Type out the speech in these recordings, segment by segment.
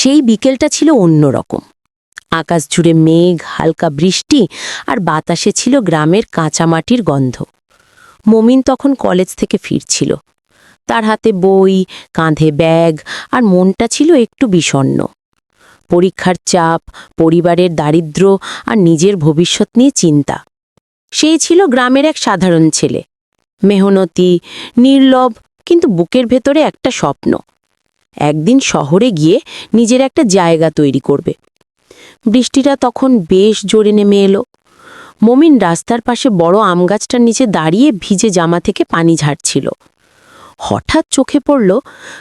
সেই বিকেলটা ছিল অন্যরকম। আকাশ জুড়ে মেঘ, হালকা বৃষ্টি আর বাতাসে ছিল গ্রামের কাঁচামাটির গন্ধ। মমিন তখন কলেজ থেকে ফিরছিল। তার হাতে বই, কাঁধে ব্যাগ আর মনটা ছিল একটু বিষণ্ণ। পরীক্ষার চাপ, পরিবারের দারিদ্র আর নিজের ভবিষ্যৎ নিয়ে চিন্তা। সেই ছিল গ্রামের এক সাধারণ ছেলে। মেহনতি, নির্লভ, কিন্তু বুকের ভেতরে একটা স্বপ্ন। একদিন শহরে গিয়ে নিজের একটা জায়গা তৈরি করবে। বৃষ্টিটা তখন বেশ জোরে নেমে এলো। মমিন রাস্তার পাশে বড় আম গাছটার নিচে দাঁড়িয়ে ভিজে জামা থেকে পানি ঝাড়ছিল। হঠাৎ চোখে পড়ল,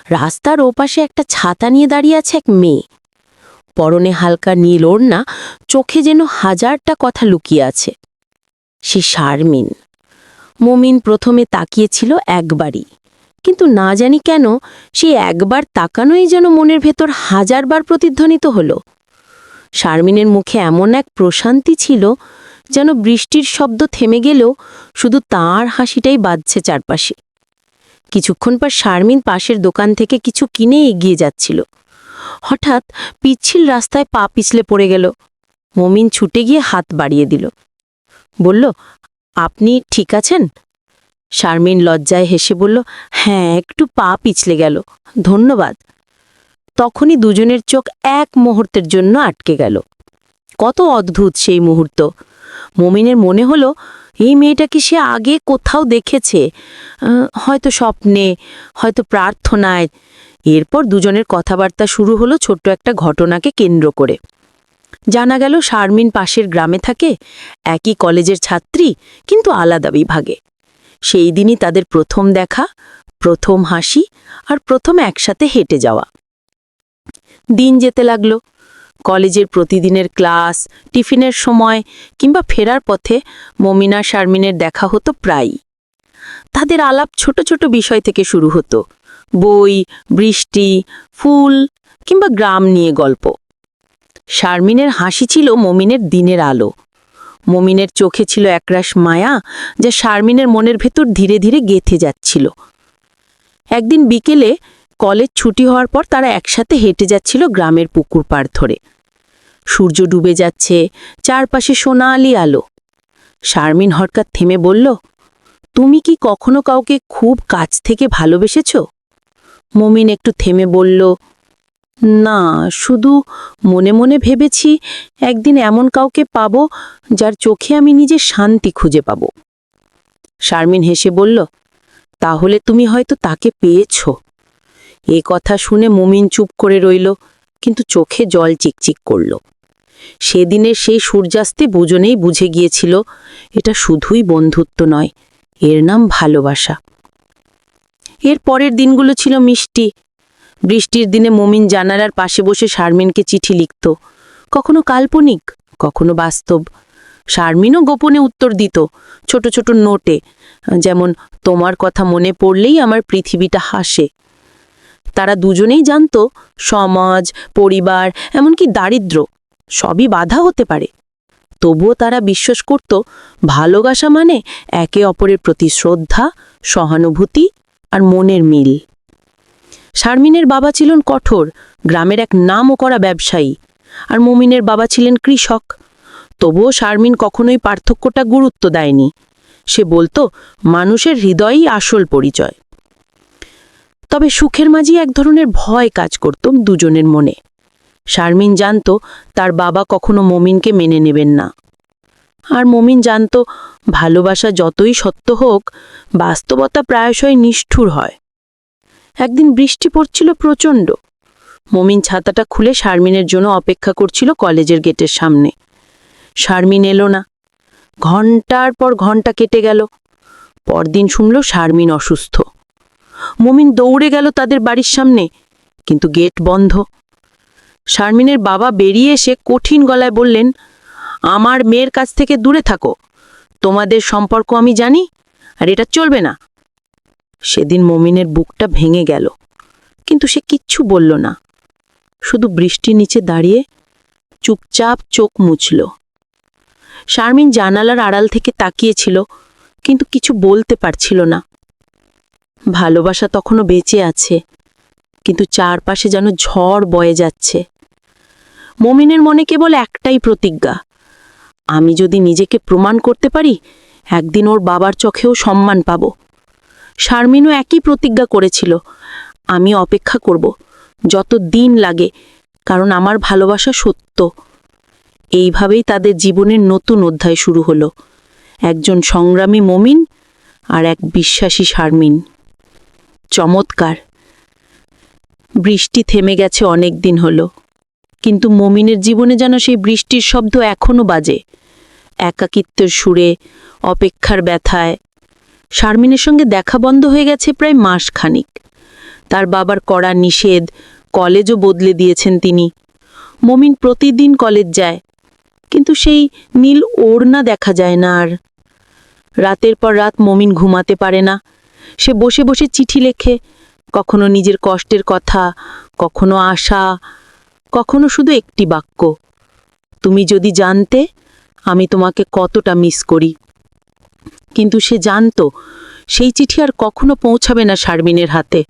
রাস্তার ওপাশে একটা ছাতা নিয়ে দাঁড়িয়ে আছে এক মেয়ে। পরনে হালকা নীল ওড়না, চোখে যেন হাজারটা কথা লুকিয়ে আছে। সে শারমিন। মমিন প্রথমে তাকিয়েছিল একবারই। কিন্তু না জানি কেন সে একবার তাকানোই যেন মনের ভেতর হাজারবার প্রতিধ্বনিত হলো। শারমিনের মুখে এমন এক প্রশান্তি ছিল যেন বৃষ্টির শব্দ থেমে গেলেও শুধু তার হাসিটাই বাজছে চারপাশে। কিছুক্ষণ পর শারমিন পাশের দোকান থেকে কিছু কিনে এগিয়ে যাচ্ছিল। হঠাৎ পিচ্ছিল রাস্তায় পা পিছলে পড়ে গেল। মমিন ছুটে গিয়ে হাত বাড়িয়ে দিল। বলল, আপনি ঠিক আছেন? শারমিন লজ্জায় হেসে বলল হ্যাঁ একটু পা পিছলে গেল। ধন্যবাদ। তখনই দুজনের চোখ এক মুহূর্তের জন্য আটকে গেল। কত অদ্ভুত সেই মুহূর্ত। মমিনের মনে হলো, এই মেয়েটাকে সে আগে কোথাও দেখেছে? হয়তো স্বপ্নে, হয়তো প্রার্থনায়। এরপর দুজনের কথাবার্তা শুরু হলো ছোট্ট একটা ঘটনাকে কেন্দ্র করে। জানা গেল, শারমিন পাশের গ্রামে থাকে, একই কলেজের ছাত্রী, কিন্তু আলাদা বিভাগে। সেই দিনই তাদের প্রথম দেখা, প্রথম হাসি আর প্রথম একসাথে হেঁটে যাওয়া। দিন যেতে লাগল। কলেজের প্রতিদিনের ক্লাস, টিফিনের সময় কিংবা ফেরার পথে মমিনা, শারমিনের দেখা হতো প্রায়ই। তাদের আলাপ ছোট ছোট বিষয় থেকে শুরু হতো। বই, বৃষ্টি, ফুল কিংবা গ্রাম নিয়ে গল্প। শারমিনের হাসি ছিল মমিনের দিনের আলো। মমিনের চোখে ছিল একরাশ মায়া যা শারমিনের মনের ভেতর ধীরে ধীরে গেথে যাচ্ছিল। একদিন বিকেলে কলেজ ছুটি হওয়ার পর তারা একসাথে হেঁটে যাচ্ছিল গ্রামের পুকুর পাড় ধরে। সূর্য ডুবে যাচ্ছে, চারপাশে সোনালি আলো। শারমিন হঠাৎ থেমে বলল, তুমি কি কখনো কাউকে খুব কাছ থেকে ভালোবেসেছ? মমিন একটু থেমে বলল না, শুধু মনে মনে ভেবেছি একদিন এমন কাউকে পাব যার চোখে আমি নিজে শান্তি খুঁজে পাব। শারমিন হেসে বলল, তাহলে তুমি হয়তো তাকে পেয়েছ। এ কথা শুনে মুমিন চুপ করে রইল, কিন্তু চোখে জল চিকচিক করল। সেদিনের সেই সূর্যাস্তে বুজনেই বুঝে গিয়েছিল, এটা শুধুই বন্ধুত্ব নয়, এর নাম ভালোবাসা। এর পরের দিনগুলো ছিল মিষ্টি বৃষ্টির দিনে মমিন জানালার পাশে বসে শারমিনকে চিঠি লিখত। কখনো কাল্পনিক, কখনো বাস্তব। শারমিনও গোপনে উত্তর দিত, ছোট ছোট নোটে, যেমন, তোমার কথা মনে পড়লেই আমার পৃথিবীটা হাসে। তারা দুজনেই জানত, সমাজ, পরিবার, এমনকি দারিদ্র্য সবই বাধা হতে পারে। তবুও তারা বিশ্বাস করত, ভালোবাসা মানে একে অপরের প্রতি শ্রদ্ধা, সহানুভূতি আর মনের মিল। শারমিনের বাবা ছিলেন কঠোর, গ্রামের এক নামও করা ব্যবসায়ী, আর মুমিনের বাবা ছিলেন কৃষক। তবুও শারমিন কখনোই পার্থক্যটা গুরুত্ব দেয়নি। সে বলতো, মানুষের হৃদয়ই আসল পরিচয়। তবে সুখের মাঝে এক ধরনের ভয় কাজ করত দুজনের মনে। শারমিন জানত, তার বাবা কখনো মমিনকে মেনে নেবেন না। আর মমিন জানত, ভালোবাসা যতই সত্য হোক, বাস্তবতা প্রায়শই নিষ্ঠুর হয়। একদিন বৃষ্টি পড়ছিল প্রচণ্ড। মমিন ছাতাটা খুলে শারমিনের জন্য অপেক্ষা করছিল কলেজের গেটের সামনে। শারমিন এলো না। ঘণ্টার পর ঘণ্টা কেটে গেল। পরদিন শুনল শারমিন অসুস্থ। মমিন দৌড়ে গেল তাদের বাড়ির সামনে, কিন্তু গেট বন্ধ। শারমিনের বাবা বেরিয়ে এসে কঠিন গলায় বললেন, আমার মেয়ের কাছ থেকে দূরে থাকো। তোমাদের সম্পর্ক আমি জানি, আর এটা চলবে না। সেদিন মমিনের বুকটা ভেঙে গেল। কিন্তু সে কিচ্ছু বলল না। শুধু বৃষ্টির নিচে দাঁড়িয়ে চুপচাপ চোখ মুছল। শারমিন জানালার আড়াল থেকে তাকিয়েছিল, কিন্তু কিছু বলতে পারছিল না। ভালোবাসা তখনও বেঁচে আছে, কিন্তু চারপাশে যেন ঝড় বয়ে যাচ্ছে। মমিনের মনে কেবল একটাই প্রতিজ্ঞা, আমি যদি নিজেকে প্রমাণ করতে পারি, একদিন ওর বাবার চোখেও সম্মান পাব। শারমিনও একই প্রতিজ্ঞা করেছিল। আমি অপেক্ষা করব, যত দিন লাগে, কারণ আমার ভালোবাসা সত্য। এইভাবেই তাদের জীবনের নতুন অধ্যায় শুরু হলো। একজন সংগ্রামী মমিন আর এক বিশ্বাসী শারমিন। চমৎকার। বৃষ্টি থেমে গেছে অনেক দিন হলো, কিন্তু মমিনের জীবনে যেন সেই বৃষ্টির শব্দ এখনও বাজে। একাকিত্বের সুরে, অপেক্ষার ব্যথায় শারমিনের সঙ্গে দেখা বন্ধ হয়ে গেছে প্রায় মাস খানিক তার বাবার কড়া নিষেধ কলেজও বদলে দিয়েছেন তিনি। মমিন প্রতিদিন কলেজ যায়, কিন্তু সেই নীল ওড়না দেখা যায় না আর। রাতের পর রাত মমিন ঘুমাতে পারে না। সে বসে বসে চিঠি লেখে, কখনো নিজের কষ্টের কথা, কখনো আশা, কখনো শুধু একটি বাক্য, তুমি যদি জানতে, আমি তোমাকে কতটা মিস করি। কিন্তু সে জানতো, সেই চিঠি আর কখনো পৌঁছাবে না শারমিনের হাতে।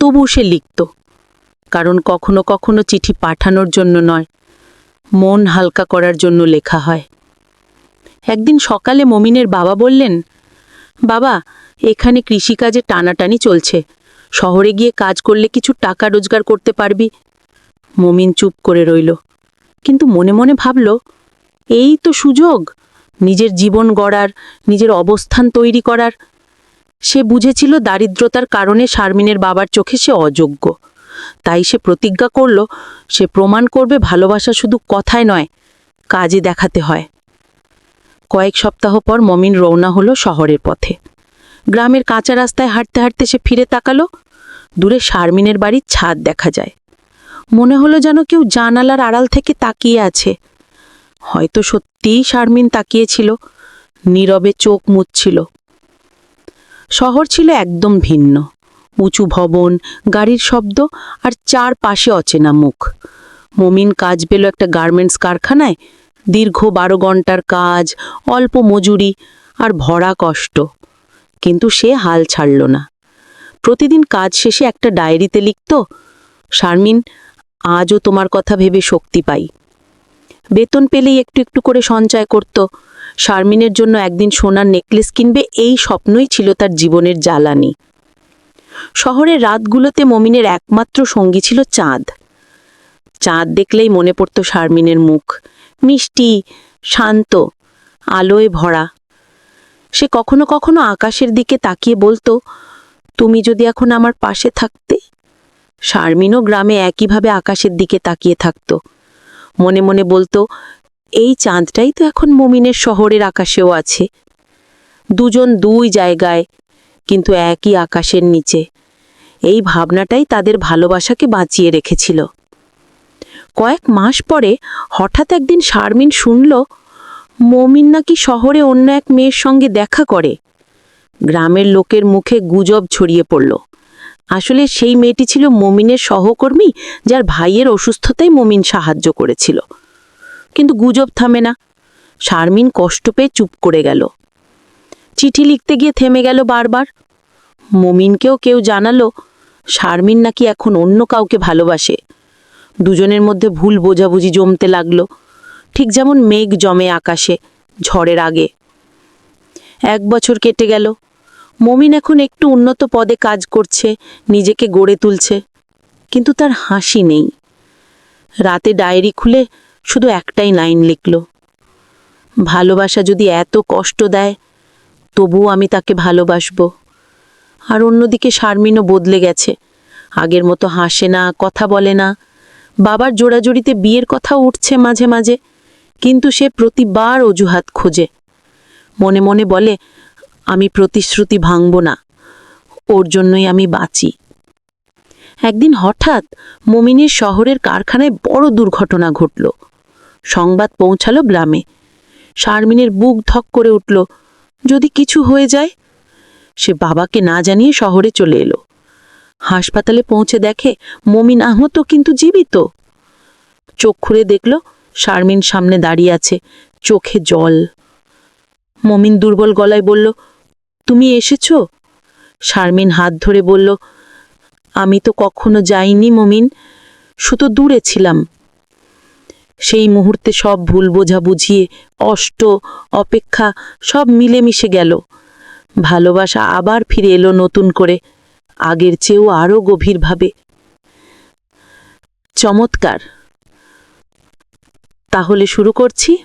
তবু সে লিখত, কারণ কখনো কখনো চিঠি পাঠানোর জন্য নয়, মন হালকা করার জন্য লেখা হয়। একদিন সকালে মমিনের বাবা বললেন, বাবা, এখানে কৃষিকাজে টানাটানি চলছে। শহরে গিয়ে কাজ করলে কিছু টাকা রোজগার করতে পারবি? মমিন চুপ করে রইল, কিন্তু মনে মনে ভাবল, এই তো সুযোগ! নিজের জীবন গড়ার, নিজের অবস্থান তৈরি করার। সে বুঝেছিল দারিদ্রতার কারণে শারমিনের বাবার চোখে সে অযোগ্য। তাই সে প্রতিজ্ঞা করল, সে প্রমাণ করবে ভালোবাসা শুধু কথায় নয়, কাজে দেখাতে হয়। কয়েক সপ্তাহ পর মমিন রওনা হলো শহরের পথে। গ্রামের কাঁচা রাস্তায় হাঁটতে হাঁটতে সে ফিরে তাকালো। দূরে শারমিনের বাড়ির ছাদ দেখা যায়। মনে হলো যেন কেউ জানালার আড়াল থেকে তাকিয়ে আছে। হয়তো সত্যিই শারমিন তাকিয়েছিল, নীরবে চোখ মুচ্ছিল শহর ছিল একদম ভিন্ন। উঁচু ভবন, গাড়ির শব্দ আর চার পাশে অচেনা মুখ। মমিন কাজ পেল একটা গার্মেন্টস কারখানায়, দীর্ঘ বারো ঘণ্টার কাজ, অল্প মজুরি আর ভরা কষ্ট। কিন্তু সে হাল ছাড়ল না। প্রতিদিন কাজ শেষে একটা ডায়েরিতে লিখত, শারমিন, আজও তোমার কথা ভেবে শক্তি পাই। বেতন পেলেই একটু একটু করে সঞ্চয় করত। শারমিনের জন্য একদিন সোনার নেকলেস কিনবে এই স্বপ্নই ছিল তার জীবনের জ্বালানি। শহরের রাতগুলোতে মমিনের একমাত্র সঙ্গী ছিল চাঁদ। চাঁদ দেখলেই মনে পড়ত শারমিনের মুখ। মিষ্টি, শান্ত, আলোয় ভরা। সে কখনো কখনো আকাশের দিকে তাকিয়ে বলতো, তুমি যদি এখন আমার পাশে থাকতে? শারমিনও গ্রামে একইভাবে আকাশের দিকে তাকিয়ে থাকতো। মনে মনে বলতো, এই চাঁদটাই তো এখন মমিনের শহরের আকাশেও আছে। দুজন দুই জায়গায়, কিন্তু একই আকাশের নিচে। এই ভাবনাটাই তাদের ভালোবাসাকে বাঁচিয়ে রেখেছিল। কয়েক মাস পরে হঠাৎ একদিন শারমিন শুনল, মমিন নাকি শহরে অন্য এক মেয়ের সঙ্গে দেখা করে। গ্রামের লোকের মুখে গুজব ছড়িয়ে পড়ল। আসলে সেই মেয়েটি ছিল মমিনের সহকর্মী, যার ভাইয়ের অসুস্থতায় মমিন সাহায্য করেছিল। কিন্তু গুজব থামে না। শারমিন কষ্ট পেয়ে চুপ করে গেল। চিঠি লিখতে গিয়ে থেমে গেল বারবার। মমিনকেও কেউ জানালো, শারমিন নাকি এখন অন্য কাউকে ভালোবাসে। দুজনের মধ্যে ভুল বোঝাবুঝি জমতে লাগল। ঠিক যেমন মেঘ জমে আকাশে, ঝড়ের আগে। এক বছর কেটে গেল। মমিন এখন একটু উন্নত পদে কাজ করছে, নিজেকে গড়ে তুলছে। কিন্তু তার হাসি নেই। রাতে ডায়েরি খুলে শুধু একটাই লাইন লিখল, ভালোবাসা যদি এত কষ্ট দেয়, তবুও আমি তাকে ভালোবাসবো। আর অন্যদিকে শারমিনও বদলে গেছে। আগের মতো হাসে না, কথা বলে না। বাবার জোড়াজড়িতে বিয়ের কথা উঠছে মাঝে মাঝে, কিন্তু সে প্রতিবার অজুহাত খোঁজে। মনে মনে বলে আমি প্রতিশ্রুতি ভাঙব না। ওর জন্যই আমি বাঁচি। একদিন হঠাৎ মমিনের শহরের কারখানায় বড় দুর্ঘটনা ঘটল। সংবাদ পৌঁছালো গ্রামে। শারমিনের বুক ধক করে উঠল, যদি কিছু হয়ে যায়? সে বাবাকে না জানিয়ে শহরে চলে এলো। হাসপাতালে পৌঁছে দেখে মমিন আহত কিন্তু জীবিত। চোখ খুলে দেখল, শারমিন সামনে দাঁড়িয়ে আছে, চোখে জল। মমিন দুর্বল গলায় বলল তুমি এসেছ? শারমিন হাত ধরে বলল, আমি তো কখনো যাইনি মমিন শুধু দূরে ছিলাম। সেই মুহূর্তে সব ভুল বোঝা বুঝিয়ে অষ্ট, অপেক্ষা, সব মিলেমিশে গেল। ভালোবাসা আবার ফিরে এলো নতুন করে, আগের চেয়েও আরও গভীরভাবে। চমৎকার। তাহলে শুরু করছি?